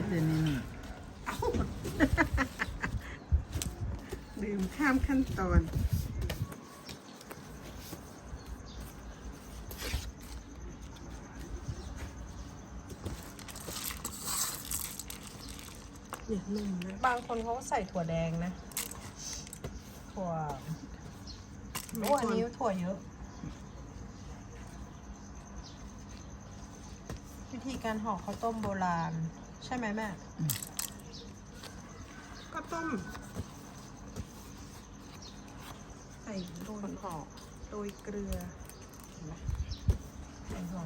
ฮ็ดได้นี่น่ะดื่มข้ามขั้นตอนเนี่ยนุ่มนะบางคนเขาก็ใส่ถั่วแดงนะ ถั่วโอ้อันนี้ถั่วเยอะ วิธีการห่อข้าวต้มโบราณ ใช่ไหมแม่ก็ต้ม ใส่โดนห่อโดยเกลือใส่ห่อ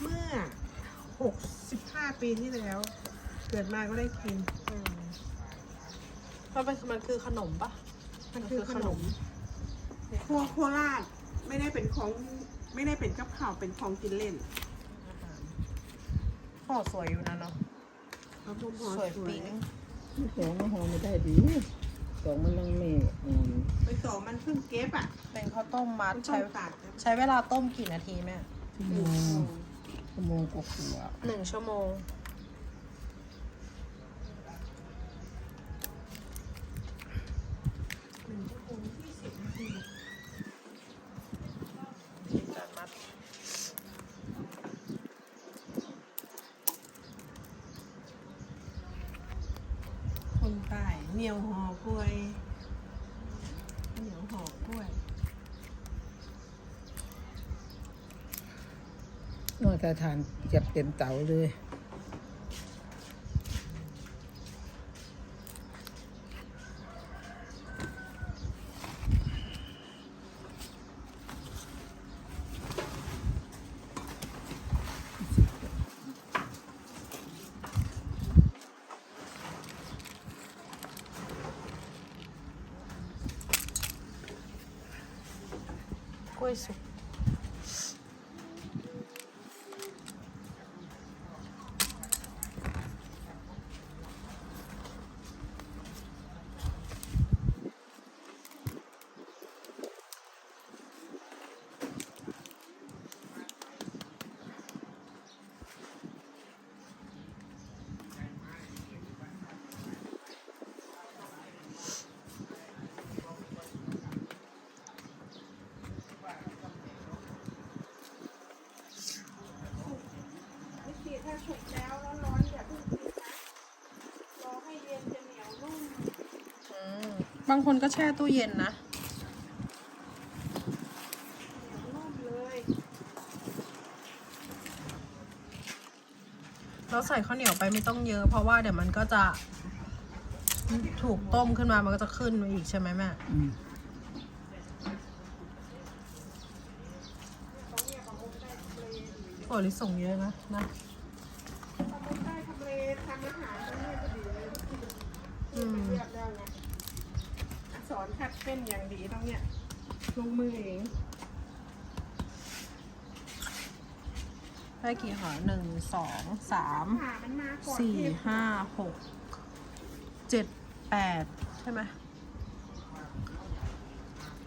เมื่อ65ปีที่แล้ว เกิดมาก็ได้กินอืมมันเป็นมันคือขนมปะมันคือขนม ครัวโคราชไม่ได้เป็นของ ไม่ได้เป็นกับข้าวเป็นของกินเล่นอาหารห่อสวยอยู่นะเนาะเอาพวกหอสวยสวยปิ๊งสองมันหอมไม่ได้ดีสองมันยังไม่อ่อนไปต่อมันเพิ่งเก็บอะเป็นข้าวต้มมัดมันต้อใช้งตัดนะใช้เวลาต้มกี่นาทีแม่ชั่วโมงชั่วโมงกว่าหนึ่งชั่วโมง หนึ่งชั่วโมงยี่สิบนาที วิธีการมัด คนใต้ เหนียวห่อกล้วยเหนียวห่อกล้วยนอกจากทานจับเต็มเตาเลย กล้ สุกวิธีถ้าสุกแล้วแล้วร้อนอย่าเพิ่งกินนะรอให้เย็นจะเหนียวนุ่มอืมบางคนก็แช่ตู้เย็นนะ เหนียวนุ่มเลยเราใส่ข้าวเหนียวไปไม่ต้องเยอะเพราะว่าเดี๋ยวมันก็จะถูกต้มขึ้นมามันก็จะขึ้นมาอีกใช่ไหมแม่ อืมถั่วลิสงเยอะนะนะ ตอนได้ทำเลทำอาหารตรงนี้พอดีเลย อืมเรียบแล้วไงสอนคัดเป็นอย่างดีตรงเนี้ยลงมือเองได้กี่ห่อหนึ่งสองสามผ่ามันมาก่อนสี่เทห้าหกเจ็ดแปดใช่ไหม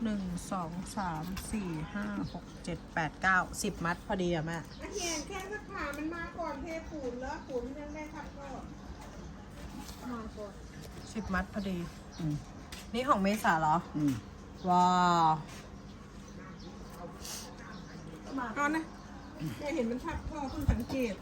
หนึ่งสองสามสี่ห้าหกเจ็ดแปดเก้าสิบมัดพอดีอะแม่อาเฮียนแค่สักผ่ามันมาก่อนเทปูนแล้วปูนยังได้ทับก็มาก่อนสิบมัดพอดี อืมนี่ของเมษาเหรอ อืมว้าวเอานะแม่เห็นมันทับท่อเพิ่งสังเกต